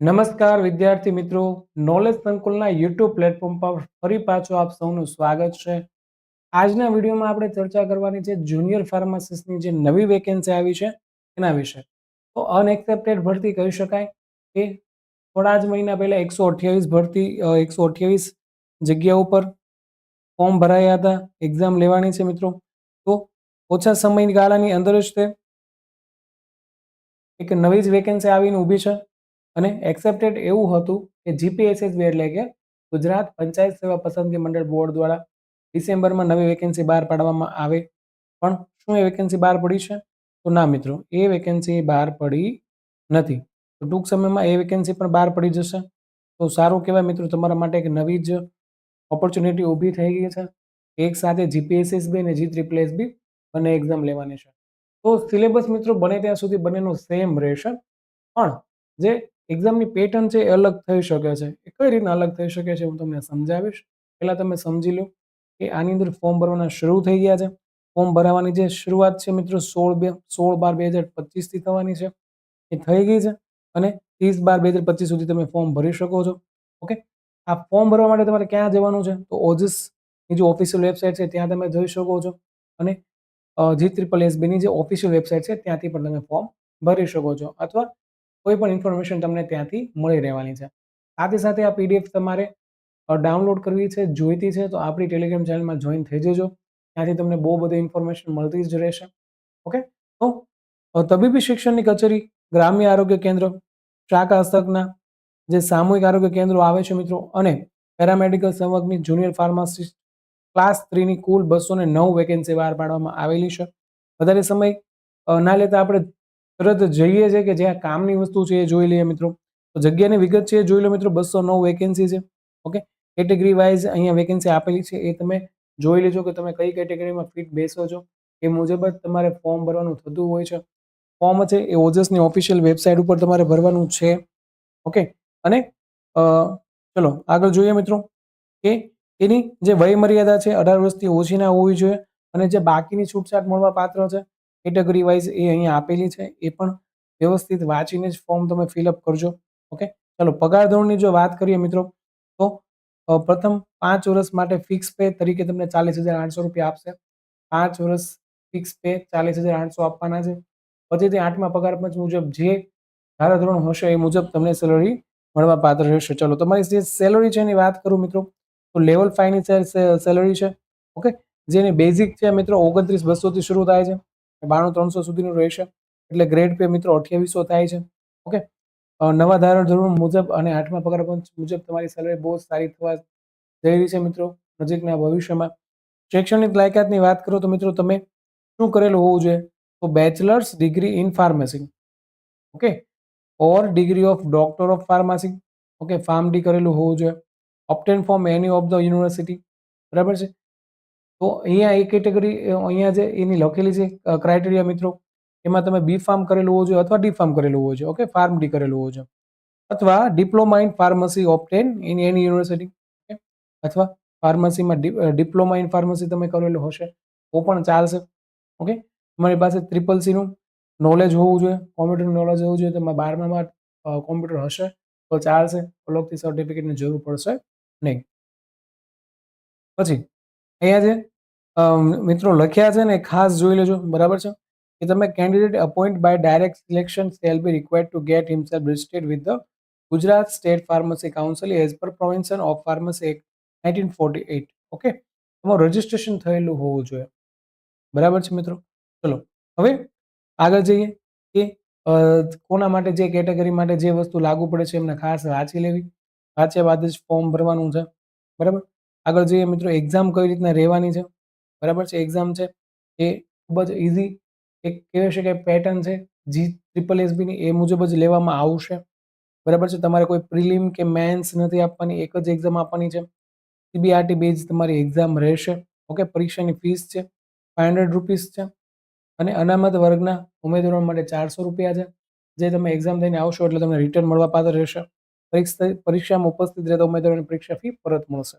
નમસ્કાર વિદ્યાર્થી મિત્રો. નોલેજ સંકુલના યુટ્યુબ પ્લેટફોર્મ પર ફરી પાછું આપ સૌનું સ્વાગત છે. આજના વિડીયોમાં આપણે ચર્ચા કરવાની છે જુનિયર ફાર્માસિસ્ટની જે નવી વેકેન્સી આવી છે એના વિશે. તો અનએક્સેપ્ટેડ ભરતી કહી શકાય કે થોડા જ મહિના પહેલાં એકસો અઠ્યાવીસ ભરતી એકસો અઠ્યાવીસ જગ્યા ઉપર ફોર્મ ભરાયા હતા. એક્ઝામ લેવાની છે મિત્રો. તો ઓછા સમયગાળાની અંદર જ તે એક નવી જ વેકેન્સી આવીને ઊભી છે. અને એક્સેપ્ટેડ એવું હતું કે જીપીએસએસબી એટલે કે ગુજરાત પંચાયત સેવા પસંદગી મંડળ બોર્ડ દ્વારા ડિસેમ્બરમાં નવી વેકેન્સી બહાર પાડવામાં આવે. પણ શું એ વેકેન્સી બહાર પડી છે? તો ના મિત્રો, એ વેકેન્સી બહાર પડી નથી. તો ટૂંક સમયમાં એ વેકેન્સી પણ બહાર પડી જશે. તો સારું કહેવાય મિત્રો, તમારા માટે એક નવી જ ઓપોર્ચ્યુનિટી ઊભી થઈ ગઈ છે. એક સાથે જીપીએસએસબી અને જી ત્રિપલ એસબી બંને એક્ઝામ લેવાની છે. તો સિલેબસ મિત્રો બને ત્યાં સુધી બંનેનો સેમ રહેશે. પણ જે એક્ઝામની પેટર્ન છે એ અલગ થઈ શકે છે. એ કઈ રીતના અલગ થઈ શકે છે હું તમને સમજાવીશ. પહેલાં તમે સમજી લો કે આની અંદર ફોર્મ ભરવાના શરૂ થઈ ગયા છે. ફોર્મ ભરાવાની જે શરૂઆત છે મિત્રો સોળ બે, સોળ બાર બે હજાર પચીસથી થવાની છે. એ થઈ ગઈ છે અને ત્રીસ બાર બે હજાર પચીસ સુધી તમે ફોર્મ ભરી શકો છો. ઓકે? આ ફોર્મ ભરવા માટે તમારે ક્યાં જવાનું છે? તો ઓજિસની જે ઓફિશિયલ વેબસાઇટ છે ત્યાં તમે જઈ શકો છો. અને જી ત્રિપલ એસબીની જે ઓફિશિયલ વેબસાઇટ છે ત્યાંથી પણ તમે ફોર્મ ભરી શકો છો. અથવા કોઈ પણ ઇન્ફોર્મેશન તમને ત્યાંથી મળી રહેવાની છે. સાથે સાથે આ પીડીએફ તમારે ડાઉનલોડ કરવી છે, જોઈતી છે, તો આપણી ટેલિગ્રામ ચેનલમાં જોઈન થઈ જજો. ત્યાંથી તમને બહુ બધી ઇન્ફોર્મેશન મળતી જ રહેશે. ઓકે તો તબીબી શિક્ષણની કચેરી, ગ્રામ્ય આરોગ્ય કેન્દ્ર, શાખા હસ્તકના જે સામૂહિક આરોગ્ય કેન્દ્રો આવે છે મિત્રો, અને પેરામેડિકલ સંવર્ગની જુનિયર ફાર્માસિસ્ટ ક્લાસ થ્રીની કુલ બસો ને નવ વેકેન્સી બહાર પાડવામાં આવેલી છે. વધારે સમય ના લેતા આપણે તરત જઈએ છીએ કે જ્યાં કામની વસ્તુ છે એ જોઈ લઈએ મિત્રો. તો જગ્યાની વિગત છે એ જોઈ લો મિત્રો, બસો નવ વેકેન્સી છે. ઓકે કેટેગરી વાઇઝ અહીંયા વેકેન્સી આપેલી છે. એ તમે જોઈ લેજો કે તમે કઈ કેટેગરીમાં ફિટ બેસો છો. એ મુજબ જ તમારે ફોર્મ ભરવાનું થતું હોય છે. ફોર્મ છે એ ઓજસની ઓફિશિયલ વેબસાઇટ ઉપર તમારે ભરવાનું છે. ઓકે અને ચલો, આગળ જોઈએ મિત્રો કે એની જે વય મર્યાદા છે, અઢાર વર્ષથી ઓછી ના હોવી જોઈએ અને જે બાકીની છૂટછાટ મળવા પાત્ર છે કેટેગરી વાઇઝ એ અહીંયા આપેલી છે, એ પણ વ્યવસ્થિત વાંચીને જ ફોર્મ તમે ફિલઅપ કરજો, ઓકે? ચાલો, પગાર ધોરણની જો વાત કરીએ મિત્રો, તો પ્રથમ પાંચ વર્ષ માટે ફિક્સ પે તરીકે તમને ચાલીસ હજાર આઠસો રૂપિયા આપશે. પાંચ વર્ષ ફિક્સ પે ચાલીસ હજાર આઠસો આપવાના છે. પછીથી આઠમા પગાર પંચ મુજબ જે ધારાધોરણ હશે એ મુજબ તમને સેલરી મળવા પાત્ર રહેશે. ચલો, તમારી જે સેલરી છે એની વાત કરું મિત્રો, તો લેવલ ફાઈવની સેલરી છે, ઓકે? જેની બેઝિક છે મિત્રો, ઓગણત્રીસ બસોથી શરૂ થાય છે. બાણું ત્રણસો સુધીનું રહેશે. એટલે ગ્રેડ પે મિત્રો અઠ્યાવીસો થાય છે. ઓકે નવા ધારણ ધોરણ મુજબ અને આઠમા પગાર મુજબ તમારી સેલરી બહુ સારી થવા જઈ રહી છે મિત્રો, નજીકના ભવિષ્યમાં. શૈક્ષણિક લાયકાતની વાત કરો તો મિત્રો તમે શું કરેલું હોવું જોઈએ? તો bachelors degree in pharmacy okay or degree of doctor of pharmacy okay pharm D કરેલું હોવું જોઈએ. Obtain from any of the university બરાબર છે? તો અહીંયા એ કેટેગરી અહીંયા જે એની લખેલી છે ક્રાઇટેરિયા મિત્રો, એમાં તમે બી ફાર્મ કરેલું હોવું જોઈએ અથવા ડી ફાર્મ કરેલું હોવું જોઈએ ઓકે ફાર્મ ડી કરેલું હોવું જોઈએ. અથવા diploma in pharmacy obtain in any university અથવા ફાર્મસીમાં ડિપ્લોમા ઇન ફાર્મસી તમે કરેલું હશે, તો પણ ચાલશે ઓકે તમારી પાસે ટ્રિપલ સીનું નોલેજ હોવું જોઈએ કોમ્પ્યુટર નોલેજ હોવું જોઈએ, તમારા બારમામાં કોમ્પ્યુટર હશે, તો ચાલશે અલગથી સર્ટિફિકેટની જરૂર પડશે નહીં. પછી અહીંયા જે મિત્રો લખ્યા છે ને ખાસ જોઈ લેજો. બરાબર છે? કે તમે candidate appoint by direct selection shall be required to get himself registered with the Gujarat state pharmacy council as per provision of pharmacy act nineteen forty eight okay તમારું રજિસ્ટ્રેશન થયેલું હોવું જોઈએ. બરાબર છે મિત્રો? ચલો, હવે આગળ જઈએ કે કોના માટે જે કેટેગરી માટે જે વસ્તુ લાગુ પડે છે એમને ખાસ વાંચી લેવી. વાંચ્યા બાદ જ ફોર્મ ભરવાનું છે. બરાબર? આગળ જઈએ મિત્રો એક્ઝામ કઈ રીતના રહેવાની છે? બરાબર છે એક્ઝામ છે એ ખૂબ જ ઇઝી એક કહેવાય છે કે પેટર્ન છે જી ટ્રિપલ એસબીની એ મુજબ જ લેવામાં આવશે. બરાબર છે, તમારે કોઈ પ્રિલિમ કે મેન્સ નથી આપવાની, એક જ એક્ઝામ આપવાની છે. સીબીઆરટી બેઝ તમારી એક્ઝામ રહેશે. ઓકે પરીક્ષાની ફીસ છે ફાઇવ હંડ્રેડ રૂપીસ છે અને અનામત વર્ગના ઉમેદવારો માટે ચારસો રૂપિયા છે. જે તમે એક્ઝામ દઈને આવશો એટલે તમને રિટર્ન મળવા પાત્ર રહેશે. પરીક્ષા પરીક્ષામાં ઉપસ્થિત રહેતા ઉમેદવારોની પરીક્ષા ફી પરત મળશે.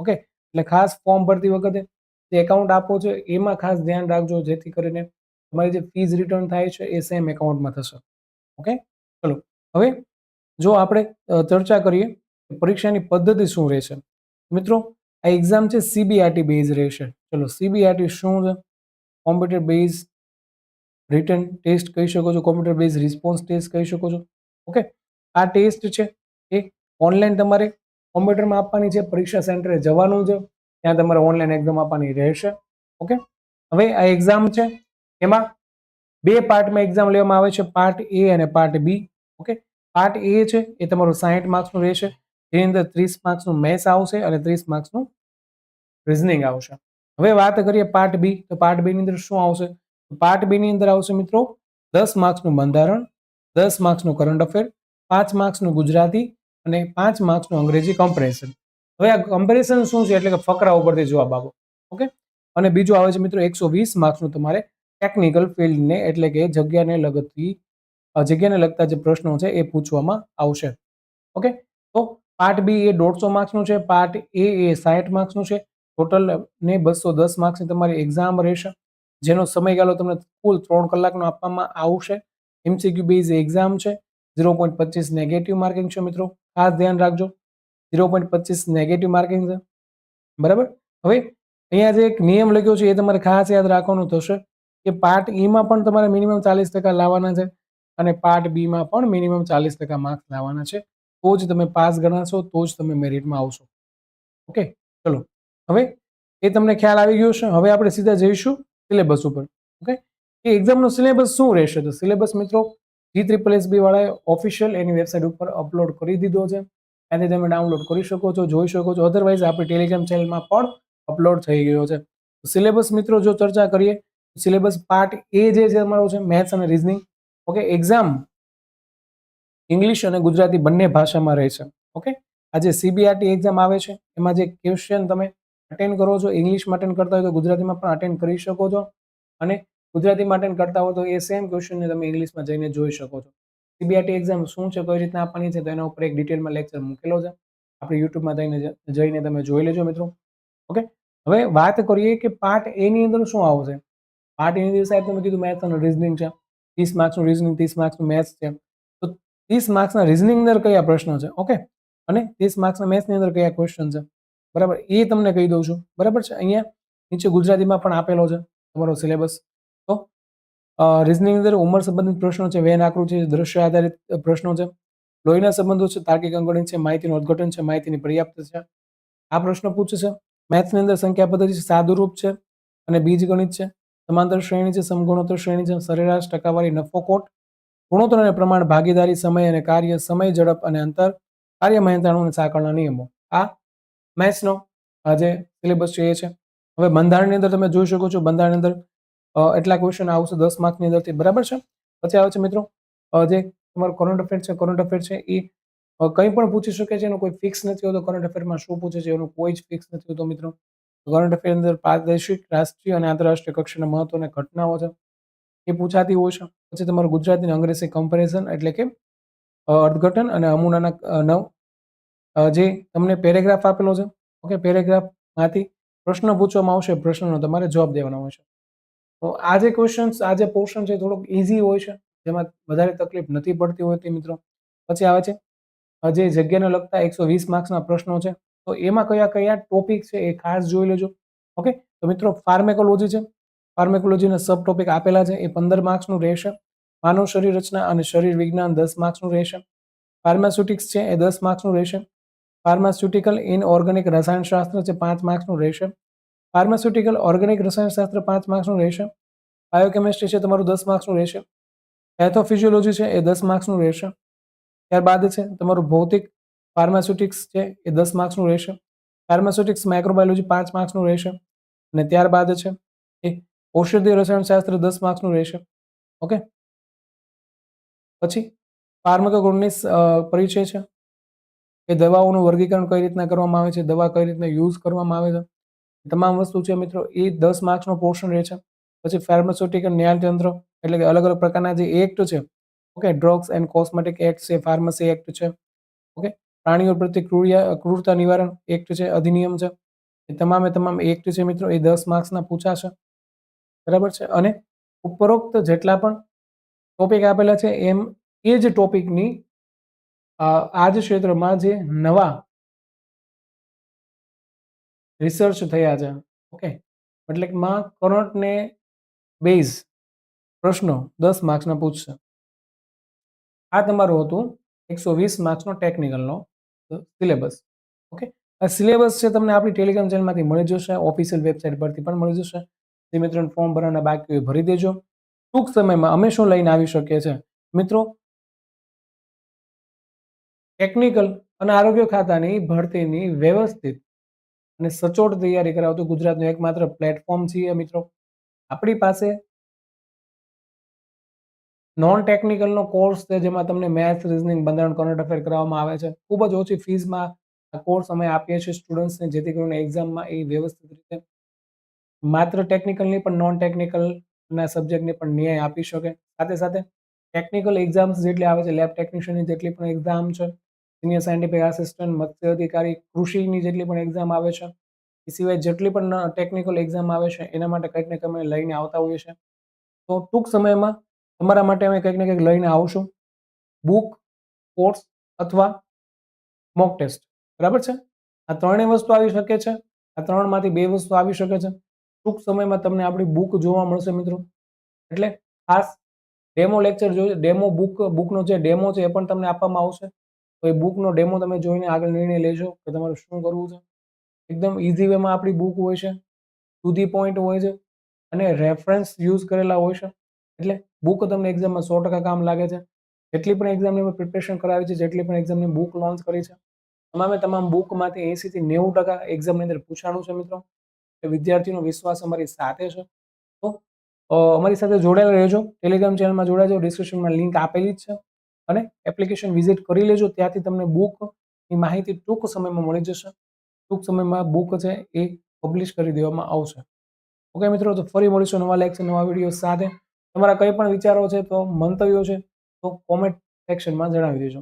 ઓકે? એટલે ખાસ ફોર્મ ભરતી વખતે જે એકાઉન્ટ આપો છો, એમાં ખાસ ધ્યાન રાખજો, જેથી કરીને તમારી જે ફીઝ રિટર્ન થાય છે, એ સેમ એકાઉન્ટમાં થશે. ઓકે? ચલો, હવે જો આપણે ચર્ચા કરીએ પરીક્ષાની પદ્ધતિ શું રહેશે મિત્રો, આ એક્ઝામ છે સીબીઆરટી બેઝ રહેશે ચલો સીબીઆરટી શું છે? કોમ્પ્યુટર બેઝ રિટર્ન ટેસ્ટ કહી શકો છો કોમ્પ્યુટર બેઝ રિસ્પોન્સ ટેસ્ટ કહી શકો છો. ઓકે? આ ટેસ્ટ છે, એ ઓનલાઈન તમારે કોમ્પ્યુટરમાં આપવાની છે, પરીક્ષા સેન્ટરે જવાનું છે, ત્યાં તમારે ઓનલાઈન એક્ઝામ આપવાની રહેશે, ઓકે? હવે આ એક્ઝામ છે, એમાં બે પાર્ટમાં એક્ઝામ લેવામાં આવે છે, પાર્ટ એ અને part B okay? Part A છે, એ તમારું સાહીઠ માર્ક્સનું રહેશે જેની અંદર ત્રીસ માર્ક્સનું મેથ્સ આવશે અને ત્રીસ માર્ક્સનું રિઝનિંગ આવશે. હવે વાત કરીએ પાર્ટ બી તો પાર્ટ બી ની અંદર શું આવશે? પાર્ટ બી ની અંદર આવશે મિત્રો, દસ માર્ક્સનું બંધારણ, દસ માર્ક્સનું કરંટ અફેર પાંચ માર્ક્સનું ગુજરાતી અને પાંચ માર્ક્સનું અંગ્રેજી કમ્પેરિઝન હવે આ કમ્પેરિઝન શું છે? એટલે કે ફકરા ઉપરથી જવાબ આપો. ઓકે? અને બીજું આવે છે મિત્રો, એકસો વીસ માર્ક્સનું તમારે ટેકનિકલ ફિલ્ડને એટલે કે જગ્યાને લગતી જગ્યાને લગતા જે પ્રશ્નો છે એ પૂછવામાં આવશે. ઓકે? તો પાર્ટ બી એ દોઢસો માર્ક્સનું છે પાર્ટ એ એ સાઠ માર્ક્સનું છે. ટોટલ ને બસો દસ માર્ક્સની તમારી એક્ઝામ રહેશે. જેનો સમયગાળો તમને કુલ ત્રણ કલાકનો આપવામાં આવશે. એમસીક્યુ બેઝ એક્ઝામ છે. ઝીરો પોઈન્ટ પચીસ નેગેટિવ માર્કિંગ છે મિત્રો. ખાસ ધ્યાન રાખજો. ઝીરો પોઈન્ટ પચીસ નેગેટિવ માર્કિંગ છે. બરાબર? હવે અહીંયા જે એક નિયમ લખ્યો છે એ તમારે ખાસ યાદ રાખવાનું થશે કે પાર્ટ ઈમાં પણ તમારે મિનિમમ ચાલીસ ટકા લાવવાના છે અને પાર્ટ બીમાં પણ મિનિમમ ચાલીસ ટકા માર્ક્સ લાવવાના છે. તો જ તમે પાસ ગણાશો, તો જ તમે મેરિટમાં આવશો. ઓકે ચલો. હવે એ તમને ખ્યાલ આવી ગયો છે હવે આપણે સીધા જઈશું સિલેબસ ઉપર. ઓકે એ એક્ઝામનો સિલેબસ શું રહેશે? તો સિલેબસ મિત્રો જી ત્રિપલ એસબી વાળાએ ઓફિશિયલ એની વેબસાઇટ ઉપર અપલોડ કરી દીધો છે. એને તમે ડાઉનલોડ કરી શકો છો, જોઈ શકો છો. અધરવાઇઝ આપણી ટેલિગ્રામ ચેનલમાં પણ અપલોડ થઈ ગયો છે. સિલેબસ મિત્રો, જો ચર્ચા કરીએ સિલેબસ પાર્ટ એ જે છે અમારો છે મેથ્સ અને રિઝનિંગ ઓકે એક્ઝામ ઇંગ્લિશ અને ગુજરાતી બંને ભાષામાં રહે છે. ઓકે આ જે સીબીઆરટી એક્ઝામ આવે છે. એમાં જે ક્વેશ્ચન તમે અટેન્ડ કરો છો ઇંગ્લિશમાં અટેન્ડ કરતા હોય તો ગુજરાતીમાં પણ અટેન્ડ કરી શકો છો. અને ગુજરાતીમાં માટે કરતા હો તો એ સેમ ક્વેશ્ચનને તમે ઇંગ્લિશમાં જઈને જોઈ શકો છો. સીબીઆરટી એક્ઝામ શું છે, કઈ રીતના આપવાની છે, તો એના ઉપર એક ડિટેલમાં લેક્ચર મૂકેલો છે. આપણે યુટ્યુબમાં જઈને જઈને તમે જોઈ લેજો મિત્રો. ઓકે હવે વાત કરીએ કે પાર્ટ એની અંદર શું આવશે? પાર્ટ એની અંદર સાહેબ તમે કીધું મેથ્સ અને રિઝનિંગ છે. ત્રીસ માર્ક્સનું રિઝનિંગ ત્રીસ માર્ક્સનું મેથ્સ છે. તો ત્રીસ માર્ક્સના રિઝનિંગ અંદર કયા પ્રશ્નો છે? ઓકે અને ત્રીસ માર્ક્સના મેથ્સની અંદર કયા ક્વેશ્ચન છે? બરાબર? એ તમને કહી દઉં છું. બરાબર છે? અહીંયા નીચે ગુજરાતીમાં પણ આપેલો છે. તમારો સિલેબસ તો રિઝનિંગ અંદર ઉંમર સંબંધિત પ્રશ્નો છે, વેન આકૃતિ છે, દ્રશ્ય આધારિત પ્રશ્નો છે, લોહીના સંબંધો છે, તાર્કિક અંગણિત છે, માહિતીનું અર્થઘટન છે, માહિતીની પર્યાપ્ત છે. આ પ્રશ્ન પૂછે છે. મેથ્સની અંદર સંખ્યા પદ્ધતિ છે, સાદુરૂપ છે અને બીજગણિત છે. સમાંતર શ્રેણી છે, સમગુણોત્તર શ્રેણી છે, સરેરાશ, ટકાવારી નફો કોટ ગુણોત્તર અને પ્રમાણ, ભાગીદારી, સમય અને કાર્ય, સમય, ઝડપ અને અંતર, કાર્ય મહેનતાણુ અને સાંકળના નિયમો. આ મેથ્સનો આજે સિલેબસ છે એ છે. હવે બંધારણની અંદર તમે જોઈ શકો છો, બંધારણની અંદર એટલા ક્વેશ્ચન આવશે દસ માર્કની અંદરથી. બરાબર છે? પછી આવે છે મિત્રો જે તમારો કરંટ અફેર છે કરંટ અફેર છે એ કંઈ પણ પૂછી શકે છે, એનો કોઈ ફિક્સ નથી હોતો કરંટ અફેરમાં શું પૂછે છે, એનું કોઈ જ ફિક્સ નથી હોતો મિત્રો. કરંટ અફેર અંદર પ્રાદેશિક, રાષ્ટ્રીય અને આંતરરાષ્ટ્રીય કક્ષાના મહત્વની ઘટનાઓ છે. એ પૂછાતી હોય છે. પછી તમારું ગુજરાતી અંગ્રેજી કમ્પેરિઝન એટલે કે અર્થઘટન અને અમુનાના નવ જે તમને પેરેગ્રાફ આપેલો છે. ઓકે પેરેગ્રાફમાંથી પ્રશ્ન પૂછવામાં આવશે, પ્રશ્નનો તમારે જવાબ દેવાનો હોય છે. તો આ જે ક્વેશ્ચન્સ આ પોર્શન છે થોડોક ઇઝી હોય છે. જેમાં વધારે તકલીફ નથી પડતી હોય તે મિત્રો. પછી આવે છે, જે જગ્યાને લગતા એકસો વીસ માર્ક્સના પ્રશ્નો છે. તો એમાં કયા કયા ટોપિક છે એ ખાસ જોઈ લેજો. ઓકે? તો મિત્રો ફાર્મેકોલોજી છે. ફાર્મેકોલોજીના સબ ટોપિક આપેલા છે. એ પંદર માર્ક્સનું રહેશે. માનવ શરીર રચના અને શરીર વિજ્ઞાન દસ માર્ક્સનું રહેશે. ફાર્માસ્યુટિક્સ છે એ દસ માર્ક્સનું રહેશે. ફાર્માસ્યુટિકલ ઇન ઓર્ગેનિક રસાયણશાસ્ત્ર છે પાંચ માર્ક્સનું રહેશે. ફાર્માસ્યુટિકલ ઓર્ગેનિક રસાયણશાસ્ત્ર પાંચ માર્ક્સનું રહેશે. બાયોકેમિસ્ટ્રી છે તમારું દસ માર્ક્સનું રહેશે. પેથોફિઝિયોલોજી છે એ દસ માર્ક્સનું રહેશે. ત્યારબાદ છે તમારું ભૌતિક ફાર્માસ્યુટિક્સ છે એ દસ માર્ક્સનું રહેશે. ફાર્માસ્યુટિક્સ માઇક્રોબાયોલોજી પાંચ માર્ક્સનું રહેશે. અને ત્યારબાદ છે એ ઔષધીય રસાયણશાસ્ત્ર દસ માર્ક્સનું રહેશે. ઓકે? પછી ફાર્મકોગુણની પરિચય છે. એ દવાઓનું વર્ગીકરણ કઈ રીતના કરવામાં આવે છે? દવા કઈ રીતના યુઝ કરવામાં આવે છે? તમામ વસ્તુ છે મિત્રો, એ દસ માર્ક્સનો પોર્શન રહે છે. પછી ફાર્માસ્યુટિકલ ન્યાયતંત્ર, એટલે કે અલગ અલગ પ્રકારના જે એક્ટ છે, okay drugs and cosmetic act છે ફાર્મસી એક્ટ છે, ઓકે, પ્રાણીઓ પ્રત્યે ક્રૂરિયા, ક્રૂરતા નિવારણ એક્ટ છે, અધિનિયમ છે, એ તમામે તમામ એક્ટ છે મિત્રો, એ દસ માર્ક્સના પૂછાશે બરાબર છે? અને ઉપરોક્ત જેટલા પણ ટોપિક આપેલા છે, એમ એ જ ટોપિકની આ જ ક્ષેત્રમાં જે નવા રિસર્ચ થયા છે. ઓકે એટલે માં કરંટને બેઝ પ્રશ્નો દસ માર્ક્સના પૂછશે. આ તમારું હતું એકસો વીસ માર્ક્સનો ટેકનિકલનો સિલેબસ ઓકે આ સિલેબસ છે તમને આપણી ટેલિગ્રામ ચેનલમાંથી મળી જશે ઓફિશિયલ વેબસાઇટ પરથી પણ મળી જશે. જે મિત્રોને ફોર્મ ભરવાના બાકી ભરી દેજો. ટૂંક સમયમાં અમે શું લઈને આવી શકીએ છીએ? મિત્રો ટેકનિકલ અને આરોગ્ય ખાતાની ભરતીની વ્યવસ્થિત અને સચોટ તૈયારી કરાવતું ગુજરાતનું એકમાત્ર પ્લેટફોર્મ છીએ મિત્રો. આપણી પાસે નોન ટેકનિકલનો કોર્સ છે જેમાં તમને મેથ્સ રિઝનિંગ બંધારણ કરંટ અફેર કરાવવામાં આવે છે. ખૂબ જ ઓછી ફીસમાં આ કોર્સ અમે આપીએ છીએ સ્ટુડન્ટ્સને જેથી કરીને એક્ઝામમાં એ વ્યવસ્થિત રીતે માત્ર ટેકનિકલની પણ નોન ટેકનિકલના સબ્જેક્ટને પણ ન્યાય આપી શકે. સાથે સાથે ટેકનિકલ એક્ઝામ્સ જેટલી આવે છે લેબ ટેકનિશિયનની જેટલી પણ એક્ઝામ છે. સિનિયર સાયન્ટિફિક આસિસ્ટન્ટ મત્સ્ય અધિકારી કૃષિની જેટલી પણ એક્ઝામ આવે છે, એ સિવાય જેટલી પણ ટેકનિકલ એક્ઝામ આવે છે, એના માટે કંઈક ને કંઈક લઈને આવતા હોઈએ છીએ. તો ટૂંક સમયમાં તમારા માટે અમે કંઈક ને કંઈક લઈને આવશું. બુક કોર્સ અથવા મોક ટેસ્ટ બરાબર છે? આ ત્રણેય વસ્તુ આવી શકે છે. આ ત્રણમાંથી બે વસ્તુ આવી શકે છે. ટૂંક સમયમાં તમને આપણી બુક જોવા મળશે મિત્રો. એટલે ખાસ ડેમો લેક્ચર જોઈએ ડેમો બુક બુકનો જે ડેમો છે એ પણ તમને આપવામાં આવશે. તો એ બુકનો ડેમો તમે જોઈને આગળ નિર્ણય લેજો કે તમારે શું કરવું છે. એકદમ ઇઝી વેમાં આપણી બુક હોય છે. ટુ ધી પોઈન્ટ હોય છે અને રેફરન્સ યુઝ કરેલા હોય છે. એટલે બુક તમને એક્ઝામમાં સો ટકા કામ લાગે છે. જેટલી પણ એક્ઝામની અમે પ્રિપરેશન કરાવી છે, જેટલી પણ એક્ઝામની બુક લોન્ચ કરી છે. તમામે તમામ બુકમાંથી એંસીથી નેવું ટકા એક્ઝામની અંદર પૂછાણું છે મિત્રો. એ વિદ્યાર્થીનો વિશ્વાસ અમારી સાથે છે. તો અમારી સાથે જોડાયેલા રહેજો. ટેલિગ્રામ ચેનલમાં જોડાજો ડિસ્ક્રિપ્શનમાં લિંક આપેલી જ છે. અને એપ્લિકેશન વિઝિટ કરી લેજો. ત્યાંથી તમને બુકની માહિતી ટૂંક સમયમાં મળી જશે. ટૂંક સમયમાં બુક છે એ પબ્લિશ કરી દેવામાં આવશે. ઓકે મિત્રો, તો ફરી મળીશું નવા લેક્ચર નવા વીડિયો સાથે. તમારા કંઈ પણ વિચારો છે તો મંતવ્યો છે તો કોમેન્ટ સેક્શનમાં જણાવી દેજો.